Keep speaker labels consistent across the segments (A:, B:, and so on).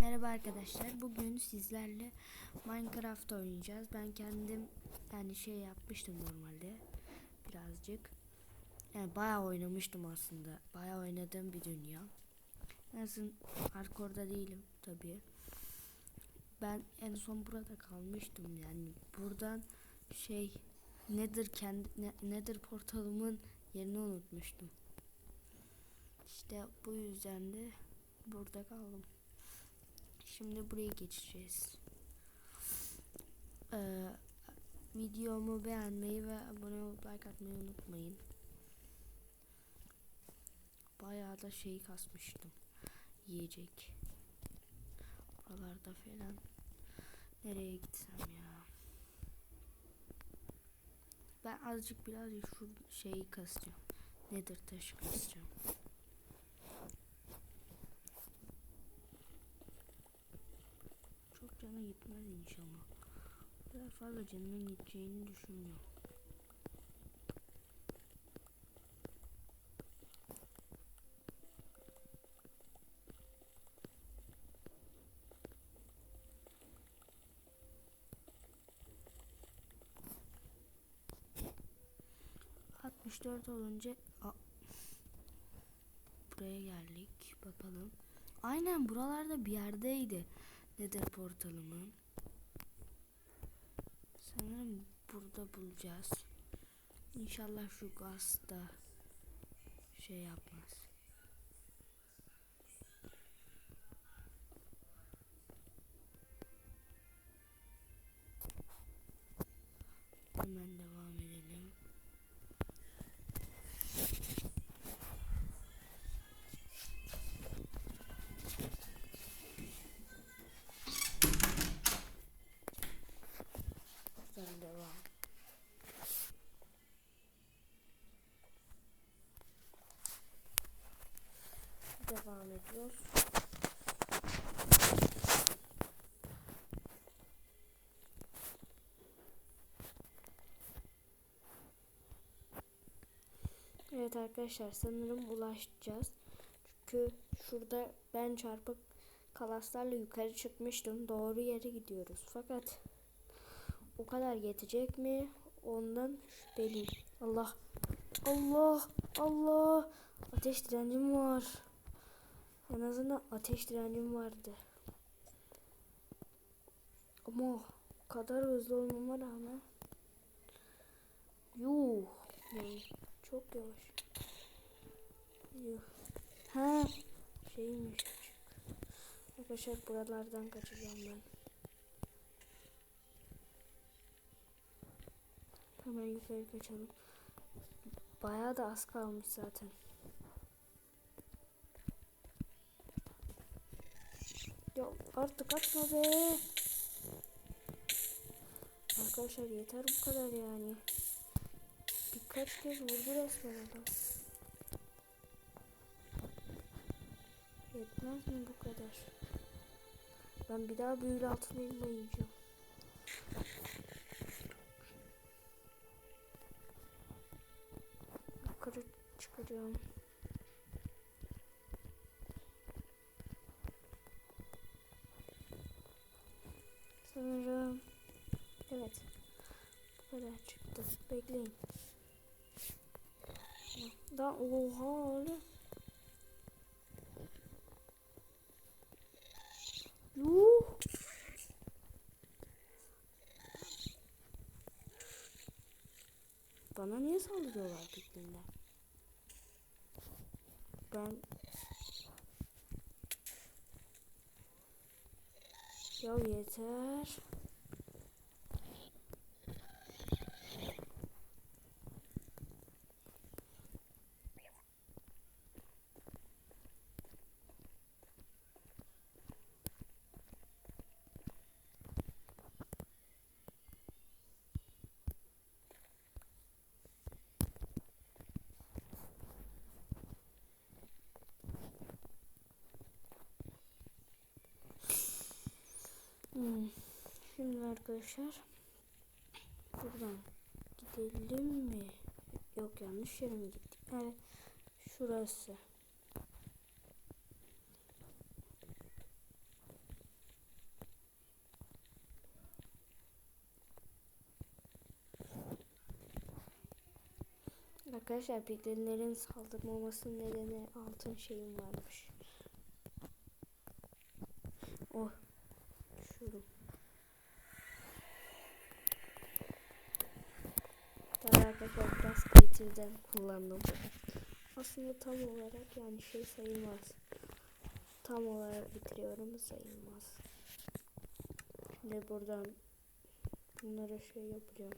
A: Merhaba arkadaşlar. Bugün sizlerle Minecraft oynayacağız. Ben kendim yani şey yapmıştım normalde birazcık. Yani bayağı oynamıştım aslında. Bayağı oynadığım bir dünya. Nasıl hardcore'da değilim tabii. Ben en son burada kalmıştım yani. Buradan şey nedir kendi ne, nedir portalımın yerini unutmuştum. İşte bu yüzden de burada kaldım. Şimdi buraya geçeceğiz. Ee, videomu beğenmeyi ve abone olup like atmayı unutmayın. Bayağı da şey kasmıştım. Yiyecek. Buralarda falan. Nereye gitsem ya. Ben azıcık birazcık şu şeyi kasacağım. Nedir taşı kasacağım. Cana gitmez inşallah. Kadar fazla canının gideceğini düşünmüyorum. Dört olunca Aa, buraya geldik bakalım. Aynen buralarda bir yerdeydi. Nether portalımı. Sanırım burada bulacağız. İnşallah şu gaz da şey yapmaz. Hemen devam ediyoruz. Evet arkadaşlar sanırım ulaşacağız. Çünkü şurada ben çarpık kalaslarla yukarı çıkmıştım. Doğru yere gidiyoruz. Fakat o kadar yetecek mi? Ondan şüpheliyim. Allah. Allah. Allah. Ateş direncim var. En azından ateş direncim vardı. Ama o kadar hızlı olmama rağmen Yuh. Yani çok yavaş. Yuh. Ha. Şeymiş. Arkadaşlar buralardan kaçacağım ben. Hemen yukarı kaçalım. Bayağı da az kalmış zaten. Ya artık atma be. Arkadaşlar yeter bu kadar yani. Birkaç kez vurdu resmen adam. Yetmez mi bu kadar? Ben bir daha büyülü altın elma yiyeceğim. Yukarı çıkacağım. Sanırım. Evet. Bu kadar çıktı. Bekleyin. Da oha öyle. Bana niye saldırıyorlar pikniğinden? Ben Ya yeter. Hmm. Şimdi arkadaşlar buradan gidelim mi? Yok yanlış yere mi gittik? Evet. Şurası. Arkadaşlar piglinlerin saldırmamasının nedeni altın şeyim varmış. Oh Biraz Creative'den kullandım. Aslında tam olarak yani şey sayılmaz. Tam olarak bitiriyorum sayılmaz. Şimdi buradan bunlara şey yapacağım.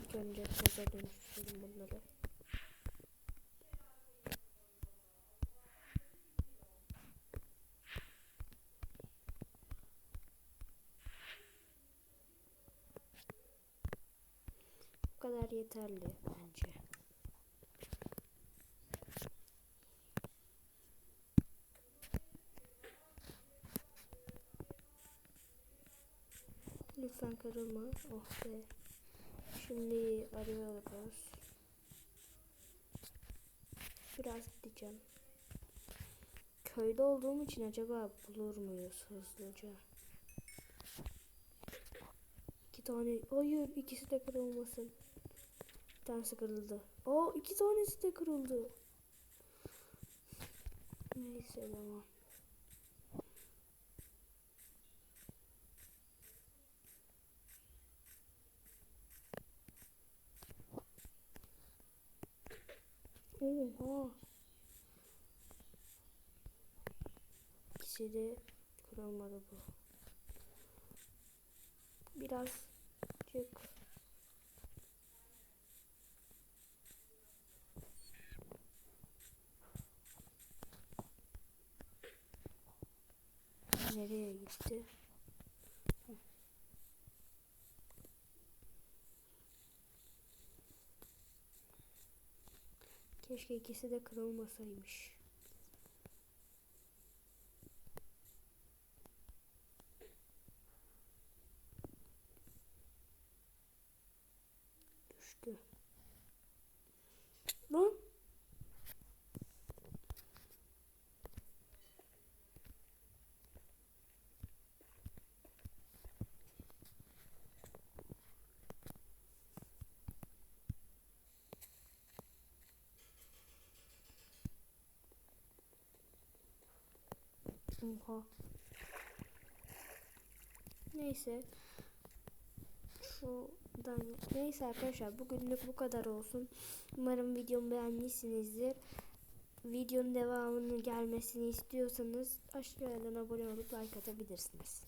A: İlk önce kaza dönüştürelim bunları. Kadar yeterli bence. Lütfen kırılma. Oh be. Şimdi arıyoruz. Biraz gideceğim. Köyde olduğum için acaba bulur muyuz hızlıca? İki tane. Hayır ikisi de kırılmasın. Tanesi kırıldı. Aa iki tanesi de kırıldı. Neyse tamam. Oha. İkisi de kırılmadı bu. Biraz çık. Nereye gitti? Keşke ikisi de kırılmasaymış. Düştü. Oha. Neyse. Şuradan neyse arkadaşlar bugünlük bu kadar olsun. Umarım videomu beğenmişsinizdir. Videonun devamının gelmesini istiyorsanız aşağıdan abone olup like atabilirsiniz.